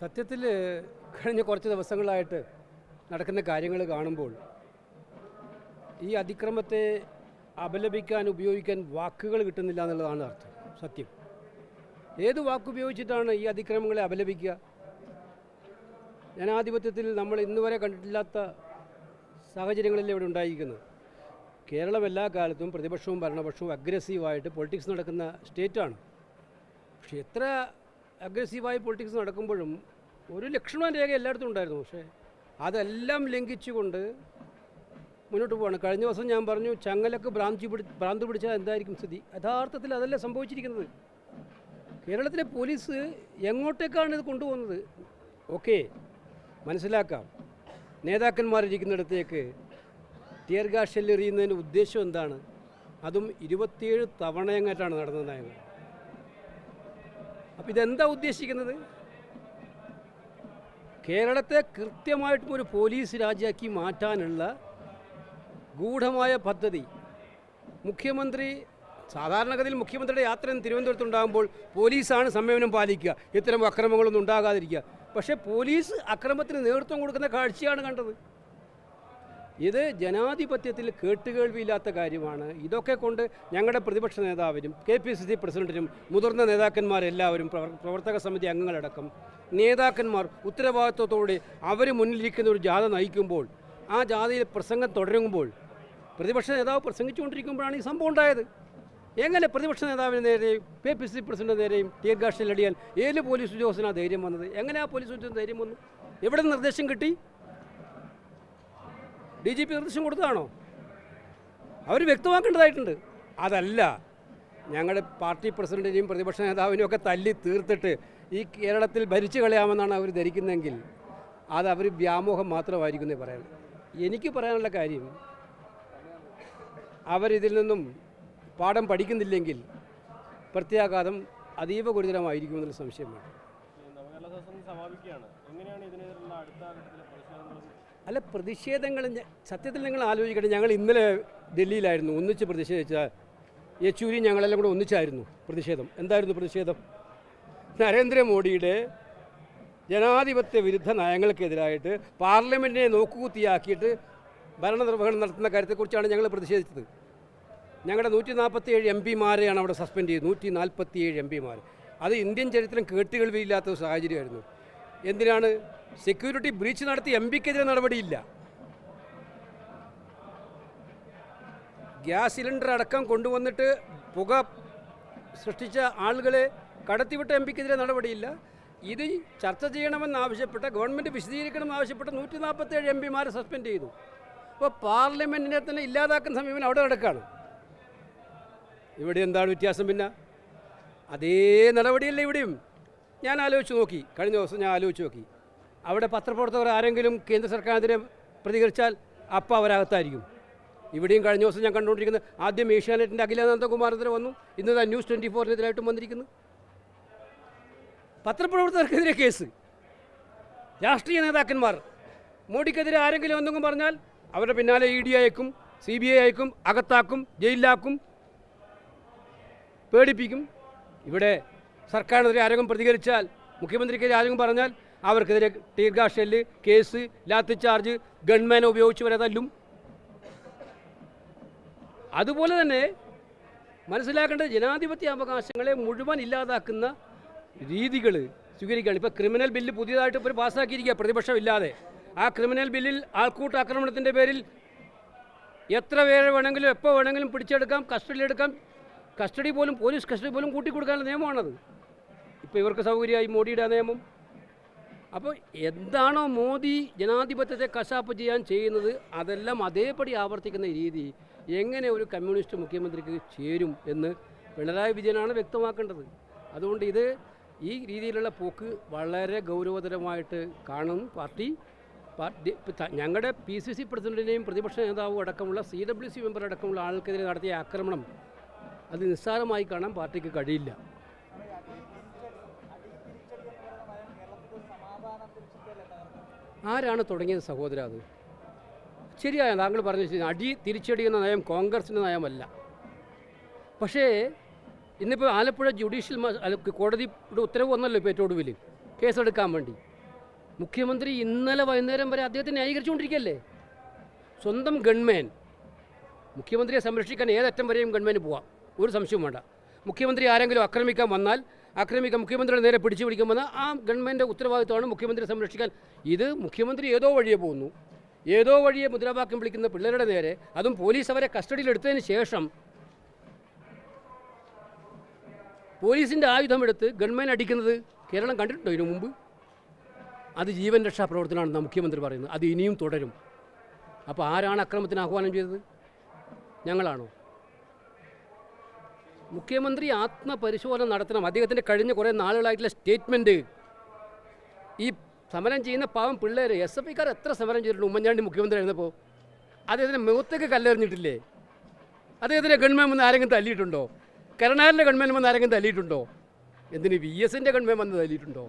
സത്യത്തിൽ കഴിഞ്ഞ കുറച്ച് ദിവസങ്ങളായിട്ട് നടക്കുന്ന കാര്യങ്ങൾ കാണുമ്പോൾ ഈ അതിക്രമത്തെ അപലപിക്കാൻ ഉപയോഗിക്കാൻ വാക്കുകൾ കിട്ടുന്നില്ല എന്നുള്ളതാണ് അർത്ഥം. സത്യം. ഏത് വാക്കുപയോഗിച്ചിട്ടാണ് ഈ അതിക്രമങ്ങളെ അപലപിക്കുക? ജനാധിപത്യത്തിൽ നമ്മൾ ഇന്നുവരെ കണ്ടിട്ടില്ലാത്ത സാഹചര്യങ്ങളിൽ ഇവിടെ ഉണ്ടായിരിക്കുന്നത്? കേരളം എല്ലാ കാലത്തും പ്രതിപക്ഷവും ഭരണപക്ഷവും അഗ്രസീവായിട്ട് പൊളിറ്റിക്സ് നടക്കുന്ന സ്റ്റേറ്റാണ് പക്ഷെ എത്ര അഗ്രസീവായി പൊളിറ്റിക്സ് നടക്കുമ്പോഴും ഒരു ലക്ഷണം രേഖ എല്ലായിടത്തും ഉണ്ടായിരുന്നു. പക്ഷേ അതെല്ലാം ലംഘിച്ചുകൊണ്ട് മുന്നോട്ട് പോവാണ്. കഴിഞ്ഞ ദിവസം ഞാൻ പറഞ്ഞു ചങ്ങലക്ക് ഭ്രാന്തി പിടി ഭ്രാന്ത് പിടിച്ചാൽ എന്തായിരിക്കും സ്ഥിതി? യഥാർത്ഥത്തിൽ അതല്ല സംഭവിച്ചിരിക്കുന്നത്. കേരളത്തിലെ പോലീസ് എങ്ങോട്ടേക്കാണ് ഇത് കൊണ്ടുപോകുന്നത്? ഓക്കെ മനസ്സിലാക്കാം. നേതാക്കന്മാരിരിക്കുന്നിടത്തേക്ക് ടിയർ ഗ്യാസ് ഉദ്ദേശം എന്താണ്? അതും ഇരുപത്തിയേഴ് തവണയങ്ങാറ്റാണ് നടന്നതായത്. അപ്പോൾ ഇതെന്താ ഉദ്ദേശിക്കുന്നത്? കേരളത്തെ കൃത്യമായിട്ടും ഒരു പോലീസ് രാജ്യമാക്കി മാറ്റാനുള്ള ഗൂഢമായ പദ്ധതി. മുഖ്യമന്ത്രി സാധാരണഗതിയിൽ മുഖ്യമന്ത്രിയുടെ യാത്ര തിരുവനന്തപുരത്തുണ്ടാകുമ്പോൾ പോലീസാണ് സംയമനം പാലിക്കുക. ഇത്തരം അക്രമങ്ങളൊന്നും ഉണ്ടാകാതിരിക്കുക. പക്ഷേ പോലീസ് അക്രമത്തിന് നേതൃത്വം കൊടുക്കുന്ന കാഴ്ചയാണ് കണ്ടത്. ഇത് ജനാധിപത്യത്തിൽ കേട്ടുകേൾവിയില്ലാത്ത കാര്യമാണ്. ഇതൊക്കെ കൊണ്ട് ഞങ്ങളുടെ പ്രതിപക്ഷ നേതാവിനും കെ പി സി സി പ്രസിഡന്റിനും മുതിർന്ന നേതാക്കന്മാരെല്ലാവരും പ്രവർത്തക സമിതി അംഗങ്ങളടക്കം നേതാക്കന്മാർ ഉത്തരവാദിത്വത്തോടെ അവർ മുന്നിലിരിക്കുന്ന ഒരു ജാഥ നയിക്കുമ്പോൾ ആ ജാഥയിൽ പ്രസംഗം തുടരുമ്പോൾ പ്രതിപക്ഷ നേതാവ് പ്രസംഗിച്ചുകൊണ്ടിരിക്കുമ്പോഴാണ് ഈ സംഭവം ഉണ്ടായത്. എങ്ങനെ പ്രതിപക്ഷ നേതാവിന് നേരെയും K P C C president നേരെയും അടിയാൻ ഏത് പോലീസ് ഉദ്യോഗസ്ഥനാണ് ധൈര്യം വന്നത്? എങ്ങനെ ആ പോലീസ് ഉദ്യോഗസ്ഥന് ധൈര്യം വന്നു? എവിടെ നിർദ്ദേശം കിട്ടി? ഡി ജി പി നിർദ്ദേശം കൊടുത്തതാണോ? അവർ വ്യക്തമാക്കേണ്ടതായിട്ടുണ്ട്. അതല്ല ഞങ്ങളുടെ പാർട്ടി പ്രസിഡന്റിനെയും പ്രതിപക്ഷ നേതാവിനെയും ഒക്കെ തല്ലി തീർത്തിട്ട് ഈ കേരളത്തിൽ ഭരിച്ചു കളയാമെന്നാണ് അവർ ധരിക്കുന്നതെങ്കിൽ അത് അവർ വ്യാമോഹം മാത്രമായിരിക്കും എന്നേ പറയാൻ എനിക്ക് പറയാനുള്ള കാര്യം അവരിതിൽ നിന്നും പാഠം പഠിക്കുന്നില്ലെങ്കിൽ പ്രത്യാഘാതം അതീവ ഗുരുതരമായിരിക്കുമെന്നുള്ള സംശയം വേണം. ഈ നവകേരള സമാപിക്കുകയാണ്. എങ്ങനെയാണ് അടുത്ത അല്ല പ്രതിഷേധങ്ങൾ സത്യത്തിൽ നിങ്ങൾ ആലോചിക്കട്ടെ ഞങ്ങൾ ഇന്നലെ ഡൽഹിയിലായിരുന്നു. ഒന്നിച്ച് പ്രതിഷേധിച്ച യെച്ചൂരി ഞങ്ങളെല്ലാം കൂടെ ഒന്നിച്ചായിരുന്നു പ്രതിഷേധം. എന്തായിരുന്നു പ്രതിഷേധം? നരേന്ദ്രമോദിയുടെ ജനാധിപത്യ വിരുദ്ധ നയങ്ങൾക്കെതിരായിട്ട് പാർലമെന്റിനെ നോക്കുകുത്തിയാക്കിയിട്ട് ഭരണനിർവഹണം നടത്തുന്ന കാര്യത്തെക്കുറിച്ചാണ് ഞങ്ങൾ പ്രതിഷേധിച്ചത്. ഞങ്ങളുടെ നൂറ്റി നാൽപ്പത്തിയേഴ് എം പിമാരെയാണ് അവിടെ സസ്പെൻഡ് ചെയ്തത്. നൂറ്റി നാൽപ്പത്തിയേഴ് എം പിമാർ. അത് ഇന്ത്യൻ ചരിത്രം കേട്ടുകേൾവിയില്ലാത്ത ഒരു സാഹചര്യമായിരുന്നു. എന്തിനാണ് സെക്യൂരിറ്റി ബ്രീച്ച് നടത്തി എം പിക്കെതിരെ നടപടിയില്ല. ഗ്യാസ് സിലിണ്ടർ അടക്കം കൊണ്ടുവന്നിട്ട് പുക സൃഷ്ടിച്ച ആളുകളെ കടത്തിവിട്ട എം പിക്കെതിരെ നടപടിയില്ല. ഇത് ചർച്ച ചെയ്യണമെന്നാവശ്യപ്പെട്ട ഗവൺമെന്റ് വിശദീകരിക്കണമെന്ന് ആവശ്യപ്പെട്ട നൂറ്റി നാൽപ്പത്തേഴ് എം പിമാരെ സസ്പെൻഡ് ചെയ്തു. അപ്പോൾ പാർലമെന്റിനെ തന്നെ ഇല്ലാതാക്കുന്ന സമീപനം അവിടെ നടക്കുകയാണ് ഇവിടെ എന്താണ് വ്യത്യാസം പിന്നെ? അതേ നടപടിയല്ല ഇവിടെയും. ഞാൻ ആലോചിച്ച് നോക്കി. കഴിഞ്ഞ ദിവസം ഞാൻ ആലോചിച്ച് നോക്കി. അവിടെ പത്രപ്രവർത്തകർ ആരെങ്കിലും കേന്ദ്ര സർക്കാരിനെതിരെ പ്രതികരിച്ചാൽ അപ്പം അവരകത്തായിരിക്കും. ഇവിടെയും കഴിഞ്ഞ ദിവസം ഞാൻ കണ്ടുകൊണ്ടിരിക്കുന്നത് ആദ്യം ഏഷ്യാനെറ്റിന്റെ അഖിലാനന്ദകുമാറിനെതിരെ വന്നു ഇന്ന് ന്യൂസ് ട്വന്റി ഫോറിനെതിരായിട്ടും വന്നിരിക്കുന്നു. പത്രപ്രവർത്തകർക്കെതിരെ കേസ്. രാഷ്ട്രീയ നേതാക്കന്മാർ. മോഡിക്കെതിരെ ആരെങ്കിലും എന്തെങ്കിലും പറഞ്ഞാൽ അവരുടെ പിന്നാലെ ഇ ഡി അയക്കും സി ബി ഐ അയക്കും അകത്താക്കും ജയിലിലാക്കും പേടിപ്പിക്കും. ഇവിടെ സർക്കാരിനെതിരെ ആരെങ്കിലും പ്രതികരിച്ചാൽ മുഖ്യമന്ത്രിക്കെതിരെ ആരെങ്കിലും പറഞ്ഞാൽ അവർക്കെതിരെ tear gas shell case lathi charge ഗൺമാനെ ഉപയോഗിച്ച് വരെ തല്ലും. അതുപോലെ തന്നെ മനസ്സിലാക്കേണ്ടത് ജനാധിപത്യ അവകാശങ്ങളെ മുഴുവൻ ഇല്ലാതാക്കുന്ന രീതികൾ സ്വീകരിക്കുകയാണ്. ഇപ്പോൾ ക്രിമിനൽ ബില്ല് പുതിയതായിട്ട് ഇപ്പോൾ പാസ്സാക്കിയിരിക്കുക പ്രതിപക്ഷമില്ലാതെ. ആ ക്രിമിനൽ ബില്ലിൽ ആൾക്കൂട്ട ആക്രമണത്തിന്റെ പേരിൽ എത്ര പേരെ വേണമെങ്കിലും എപ്പോൾ വേണമെങ്കിലും പിടിച്ചെടുക്കാം കസ്റ്റഡിയിലെടുക്കാം. കസ്റ്റഡി പോലും പോലീസ് കസ്റ്റഡി പോലും കൂട്ടിക്കൊടുക്കാനുള്ള നിയമമാണത്. ഇപ്പോൾ ഇവർക്ക് സൗകര്യമായി മോഡിയുടെ നിയമം. അപ്പോൾ എന്താണോ മോദി ജനാധിപത്യത്തെ കശാപ്പ് ചെയ്യാൻ ചെയ്യുന്നത് അതെല്ലാം അതേപടി ആവർത്തിക്കുന്ന രീതി എങ്ങനെ ഒരു കമ്മ്യൂണിസ്റ്റ് മുഖ്യമന്ത്രിക്ക് ചേരും എന്ന് പിണറായി വിജയനാണ് വ്യക്തമാക്കേണ്ടത്. അതുകൊണ്ട് ഇത് ഈ രീതിയിലുള്ള പോക്ക് വളരെ ഗൗരവതരമായിട്ട് കാണും. പാർട്ടി പാർട്ടി ഞങ്ങളുടെ പി സി സി പ്രസിഡന്റിനെയും പ്രതിപക്ഷ നേതാവും അടക്കമുള്ള സി ഡബ്ല്യു സി മെമ്പർ അടക്കമുള്ള ആൾക്കെതിരെ നടത്തിയ ആക്രമണം അത് നിസ്സാരമായി കാണാൻ പാർട്ടിക്ക് കഴിയില്ല. ആരാണ് തുടങ്ങിയത് സഹോദര അത്? ശരിയായ താങ്കൾ പറഞ്ഞു അടി തിരിച്ചടി എന്ന നയം കോൺഗ്രസിന്റെ നയമല്ല. പക്ഷേ ഇന്നിപ്പോൾ ആലപ്പുഴ ജുഡീഷ്യൽ കോടതിയുടെ ഉത്തരവ് വന്നല്ലോ ഒടുവിൽ കേസെടുക്കാൻ വേണ്ടി. മുഖ്യമന്ത്രി ഇന്നലെ വൈകുന്നേരം വരെ അദ്ദേഹത്തെ ന്യായീകരിച്ചുകൊണ്ടിരിക്കുകയല്ലേ സ്വന്തം ഗൺമാൻ. മുഖ്യമന്ത്രിയെ സംരക്ഷിക്കാൻ ഏതറ്റം വരെയും ഗൺമാന് പോവാം. ഒരു സംശയവും വേണ്ട. മുഖ്യമന്ത്രി ആരെങ്കിലും ആക്രമിക്കാൻ വന്നാൽ ആക്രമിക്കാൻ മുഖ്യമന്ത്രിയുടെ നേരെ പിടിച്ചു പിടിക്കുമെന്ന് ആ ഗവൺമെന്റ് ഉത്തരവാദിത്തമാണ് മുഖ്യമന്ത്രി സംരക്ഷിക്കാൻ. ഇത് മുഖ്യമന്ത്രി ഏതോ വഴിയെ പോകുന്നു. ഏതോ വഴിയെ മുദ്രാവാക്യം വിളിക്കുന്ന പിള്ളേരുടെ നേരെ അതും പോലീസ് അവരെ കസ്റ്റഡിയിലെടുത്തതിന് ശേഷം പോലീസിന്റെ ആയുധമെടുത്ത് ഗവൺമെന്റ് അടിക്കുന്നത് കേരളം കണ്ടിട്ടുണ്ടോ ഇതിനു മുമ്പ്? അത് ജീവൻ രക്ഷാ പ്രവർത്തനമാണെന്ന് മുഖ്യമന്ത്രി പറയുന്നത്. അത് ഇനിയും തുടരും. അപ്പോൾ ആരാണ് അക്രമത്തിന് ആഹ്വാനം ചെയ്തത്? ഞങ്ങളാണോ? മുഖ്യമന്ത്രി ആത്മപരിശോധന നടത്തണം. അദ്ദേഹത്തിന്റെ കഴിഞ്ഞ കുറേ നാളുകളായിട്ടുള്ള സ്റ്റേറ്റ്മെന്റ് ഈ സമരം ചെയ്യുന്ന പാവം പിള്ളേർ എസ് എഫ് ഐക്കാർ എത്ര സമരം ചെയ്തിട്ടുണ്ട്? ഉമ്മൻചാണ്ടി മുഖ്യമന്ത്രി ആയിരുന്നപ്പോൾ അദ്ദേഹത്തിന്റെ മുഖത്തേക്ക് കല്ലെറിഞ്ഞിട്ടില്ലേ? അദ്ദേഹത്തിന്റെ ഗവൺമെന്റ് വന്ന് ആരെങ്കിലും തല്ലിയിട്ടുണ്ടോ? കരുണാകരന്റെ ഗവൺമെന്റ് വന്ന് ആരെങ്കിലും തല്ലിയിട്ടുണ്ടോ? എന്തിന് വി എസിന്റെ ഗവൺമെന്റ് വന്ന് തല്ലിയിട്ടുണ്ടോ?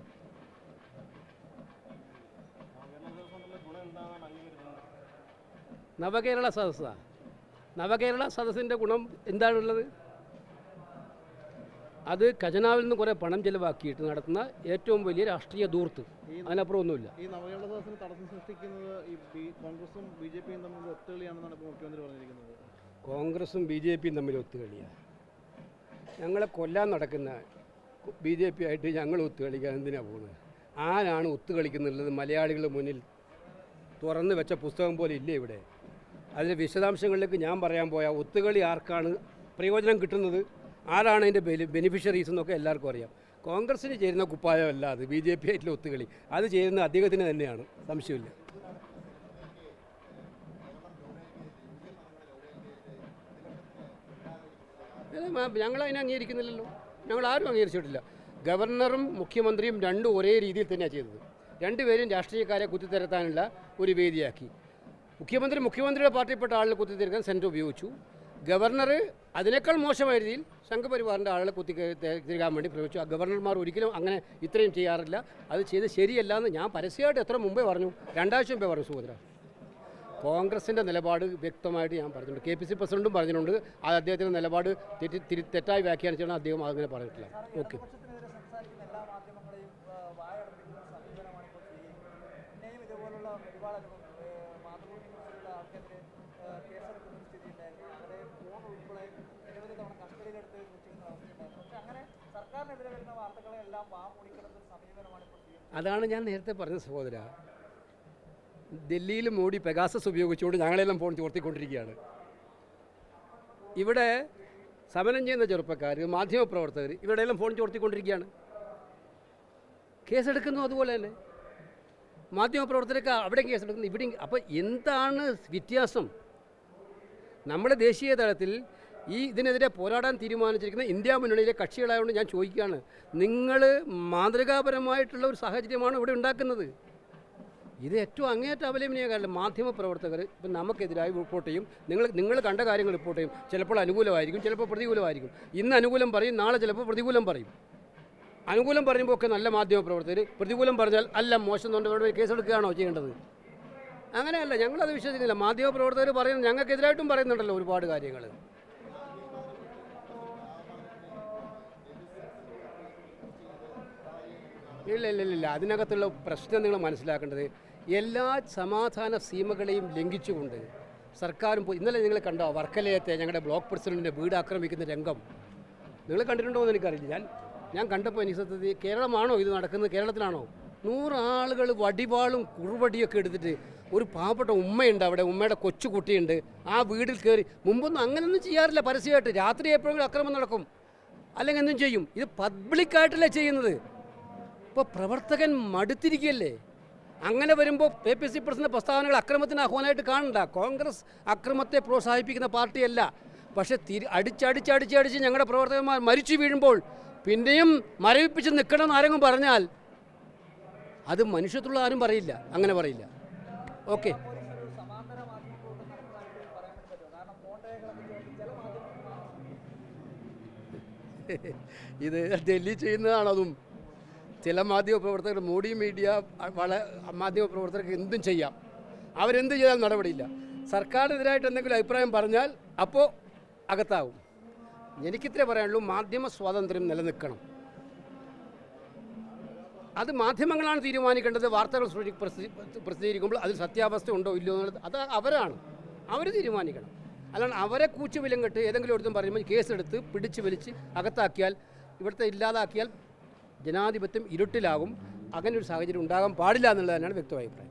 നവകേരള നവകേരള നവകേരള സദസ്സിന്റെ ഗുണം എന്താണുള്ളത്? അത് ഖജനാവിൽ നിന്ന് കുറേ പണം ചെലവാക്കിയിട്ട് നടത്തുന്ന ഏറ്റവും വലിയ രാഷ്ട്രീയ ദൂർത്ത്. അതിനപ്പുറം ഒന്നുമില്ല. ഈ നവകേരള ദിവസത്തിന് തടസ്സം സൃഷ്ടിക്കുന്നത് ഈ കോൺഗ്രസും ബി ജെ പിയും ഒത്തുകളിയാണെന്നാണ് മുഖ്യമന്ത്രി പറഞ്ഞിരിക്കുന്നത്. കോൺഗ്രസും ബി ജെ പിയും തമ്മിൽ ഒത്തുകളിയാണ് ഞങ്ങളെ കൊല്ലാൻ നടക്കുന്ന ബി ജെ പി ആയിട്ട് ഞങ്ങൾ ഒത്തുകളിക്കാൻ എന്തിനാണ് പോകുന്നത്? ആരാണ് ഒത്തുകളിക്കുന്നുള്ളത്? മലയാളികളുടെ മുന്നിൽ തുറന്നു വെച്ച പുസ്തകം പോലെ ഇല്ല ഇവിടെ? അതിന്റെ വിശദാംശങ്ങളിലേക്ക് ഞാൻ പറയാൻ പോയാൽ ഒത്തുകളി ആർക്കാണ് പ്രയോജനം കിട്ടുന്നത്? ആരാണ് അതിന്റെ ബെനിഫിഷ്യറീസ് എന്നൊക്കെ എല്ലാവർക്കും അറിയാം. കോൺഗ്രസ്സിന് ചേരുന്ന കുപ്പായമല്ല അത് ബി ജെ പി ആയിട്ടുള്ള ഒത്തുകളി. അത് ചേരുന്ന അദ്ദേഹത്തിന് തന്നെയാണ് സംശയമില്ല. ഞങ്ങൾ അതിനെ അംഗീകരിക്കുന്നില്ലല്ലോ. ഞങ്ങൾ ആരും അംഗീകരിച്ചിട്ടില്ല. ഗവർണറും മുഖ്യമന്ത്രിയും രണ്ടും ഒരേ രീതിയിൽ തന്നെയാണ് ചെയ്തത്. രണ്ടുപേരും രാഷ്ട്രീയക്കാരെ കുത്തിത്തിരത്താനുള്ള ഒരു വേദിയാക്കി. മുഖ്യമന്ത്രി മുഖ്യമന്ത്രിയുടെ പാർട്ടിയിൽപ്പെട്ട ആളുകളെ കുത്തിത്തിരക്കാൻ സെന്റർ ഉപയോഗിച്ചു. ഗവർണർ അതിനേക്കാൾ മോശമായ രീതിയിൽ സംഘപരിവാറിന്റെ ആളുകളെ കുത്തി തിരികാൻ വേണ്ടി പ്രയോഗിച്ചു ഗവർണർമാർ ഒരിക്കലും അങ്ങനെ ഇത്രയും ചെയ്യാറില്ല. അത് ചെയ്ത് ശരിയല്ല എന്ന് ഞാൻ പരസ്യമായിട്ട് എത്ര മുമ്പേ പറഞ്ഞു. രണ്ടാഴ്ച മുമ്പേ പറഞ്ഞു സുഭദ്ര. കോൺഗ്രസിന്റെ നിലപാട് വ്യക്തമായിട്ട് ഞാൻ പറഞ്ഞിട്ടുണ്ട്. കെ പി സി പ്രസിഡന്റും പറഞ്ഞിട്ടുണ്ട്. അത് അദ്ദേഹത്തിന്റെ നിലപാട് തെറ്റി തിരി തെറ്റായി വ്യാഖ്യാനിച്ചാണ് അദ്ദേഹം അങ്ങനെ പറഞ്ഞിട്ടില്ല ഓക്കെ. ഇതുപോലുള്ള ഒരുപാട് മാതൃഭൂമി കേസെടുക്കുന്ന സ്ഥിതി ഉണ്ടായിരുന്നു അവരെ ഫോൺ ഉൾപ്പെടെ നിരവധി തവണ കസ്റ്റഡിയിലെടുത്ത് വെച്ചിരുന്ന അവസ്ഥയുണ്ടായിരുന്നു പക്ഷേ അങ്ങനെ സർക്കാരിനെതിരെ വരുന്ന വാർത്തകളെല്ലാം വാ മൂടിക്കിടന്ന ഒരു സമീപനമാണ് ഇപ്പോൾ സ്വീകരിക്കുന്നത് അതാണ് ഞാൻ നേരത്തെ പറഞ്ഞ സഹോദര. ഡൽഹിയിൽ മോഡി പെഗാസസ് ഉപയോഗിച്ചുകൊണ്ട് ഞങ്ങളെല്ലാം ഫോൺ ചോർത്തിക്കൊണ്ടിരിക്കുകയാണ്. ഇവിടെ സമരം ചെയ്യുന്ന ചെറുപ്പക്കാർ മാധ്യമപ്രവർത്തകർ ഇവിടെയെല്ലാം ഫോൺ ചോർത്തിക്കൊണ്ടിരിക്കുകയാണ്. കേസെടുക്കുന്നു അതുപോലെ തന്നെ. മാധ്യമപ്രവർത്തകരൊക്കെ അവിടെ കേസെടുക്കുന്നു ഇവിടെ അപ്പോൾ എന്താണ് വ്യത്യാസം? നമ്മുടെ ദേശീയ തലത്തിൽ ഈ ഇതിനെതിരെ പോരാടാൻ തീരുമാനിച്ചിരിക്കുന്ന ഇന്ത്യ മുന്നണിയിലെ കക്ഷികളായതുകൊണ്ട് ഞാൻ ചോദിക്കുകയാണ് നിങ്ങൾ മാതൃകാപരമായിട്ടുള്ള ഒരു സാഹചര്യമാണ് ഇവിടെ ഉണ്ടാക്കുന്നത്. ഇത് ഏറ്റവും അങ്ങേയറ്റം അപലപനീയ കാര്യം മാധ്യമപ്രവർത്തകർ ഇപ്പം നമുക്കെതിരായി റിപ്പോർട്ട് ചെയ്യും. നിങ്ങൾ നിങ്ങൾ കണ്ട കാര്യങ്ങൾ റിപ്പോർട്ട് ചെയ്യും. ചിലപ്പോൾ അനുകൂലമായിരിക്കും ചിലപ്പോൾ പ്രതികൂലമായിരിക്കും. ഇന്ന് അനുകൂലം പറയും നാളെ ചിലപ്പോൾ പ്രതികൂലം പറയും. അനുകൂലം പറയുമ്പോൾ ഒക്കെ നല്ല മാധ്യമപ്രവർത്തകർ പ്രതികൂലം പറഞ്ഞാൽ അല്ല മോശം തൊണ്ടവരുടെ കേസെടുക്കുകയാണോ ചെയ്യേണ്ടത്? അങ്ങനെയല്ല ഞങ്ങളത് വിശ്വസിക്കുന്നില്ല. മാധ്യമപ്രവർത്തകർ പറയുന്നത് ഞങ്ങൾക്കെതിരായിട്ടും പറയുന്നുണ്ടല്ലോ ഒരുപാട് കാര്യങ്ങൾ. ഇല്ല ഇല്ല ഇല്ല അതിനകത്തുള്ള പ്രശ്നം നിങ്ങൾ മനസ്സിലാക്കേണ്ടത് എല്ലാ സമാധാന സീമകളെയും ലംഘിച്ചുകൊണ്ട് സർക്കാരും ഇന്നലെ നിങ്ങൾ കണ്ടോ വർക്കലയത്തെ ഞങ്ങളുടെ ബ്ലോക്ക് പ്രസിഡന്റിന്റെ വീട് ആക്രമിക്കുന്ന രംഗം. നിങ്ങൾ കണ്ടിട്ടുണ്ടോ എന്ന് എനിക്കറിയില്ല. ഞാൻ ഞാൻ കണ്ടപ്പോൾ എനിക്ക് സത്യത്തിൽ കേരളമാണോ ഇത് നടക്കുന്നത്? കേരളത്തിലാണോ? നൂറ് ആളുകൾ വടിവാളും കുറുവടിയൊക്കെ എടുത്തിട്ട് ഒരു പാവപ്പെട്ട ഉമ്മയുണ്ട് അവിടെ. ഉമ്മയുടെ കൊച്ചുകുട്ടിയുണ്ട് ആ വീട്ടിൽ കയറി മുമ്പൊന്നും അങ്ങനെയൊന്നും ചെയ്യാറില്ല പരസ്യമായിട്ട്. രാത്രി എപ്പോഴെങ്കിലും അക്രമം നടക്കും. അല്ലെങ്കിൽ എന്തും ചെയ്യും. ഇത് പബ്ലിക്കായിട്ടല്ലേ ചെയ്യുന്നത്? ഇപ്പോൾ പ്രവർത്തകൻ മടുത്തിരിക്കുകയല്ലേ? അങ്ങനെ വരുമ്പോൾ കെ പി സി പ്രസിഡന്റ് പ്രസ്താവനകൾ അക്രമത്തിന് ആഹ്വാനമായിട്ട് കാണണ്ട. കോൺഗ്രസ് അക്രമത്തെ പ്രോത്സാഹിപ്പിക്കുന്ന പാർട്ടിയല്ല. പക്ഷേ തിരി അടിച്ചടിച്ചടിച്ചടിച്ച് ഞങ്ങളുടെ പ്രവർത്തകന്മാർ മരിച്ചു വീഴുമ്പോൾ പിന്നെയും മരവിപ്പിച്ച് നിൽക്കണം ആരെങ്കിലും പറഞ്ഞാൽ അത് മനുഷ്യത്തുള്ള ആരും പറയില്ല. അങ്ങനെ പറയില്ല. ഓക്കെ. ഇത് ഡൽഹി ചെയ്യുന്നതാണ് അതും? ചില മാധ്യമപ്രവർത്തകർ മോഡി മീഡിയ വള മാധ്യമപ്രവർത്തകർക്ക് എന്തും ചെയ്യാം. അവരെന്ത് ചെയ്താലും നടപടിയില്ല. സർക്കാരിനെതിരായിട്ട് എന്തെങ്കിലും അഭിപ്രായം പറഞ്ഞാൽ അപ്പോൾ അകത്താവും. എനിക്കിത്രേ പറയാനുള്ളൂ മാധ്യമ സ്വാതന്ത്ര്യം നിലനിൽക്കണം. അത് മാധ്യമങ്ങളാണ് തീരുമാനിക്കേണ്ടത് വാർത്തകൾ പ്രസിദ്ധീകരിക്കുമ്പോൾ അതിൽ സത്യാവസ്ഥ ഉണ്ടോ ഇല്ലയോ എന്നുള്ളത് അത് അവരാണ്. അവർ തീരുമാനിക്കണം. അല്ലാണ്ട് അവരെ കൂച്ചുവിലം കെട്ട് ഏതെങ്കിലും ഒരുത്തും പറയുമ്പോൾ കേസെടുത്ത് പിടിച്ചു വലിച്ച് അകത്താക്കിയാൽ ഇവിടുത്തെ ഇല്ലാതാക്കിയാൽ ജനാധിപത്യം ഇരുട്ടിലാകും. അങ്ങനെ ഒരു സാഹചര്യം ഉണ്ടാകാൻ പാടില്ല എന്നുള്ളത് തന്നെയാണ് വ്യക്തമായ അഭിപ്രായം.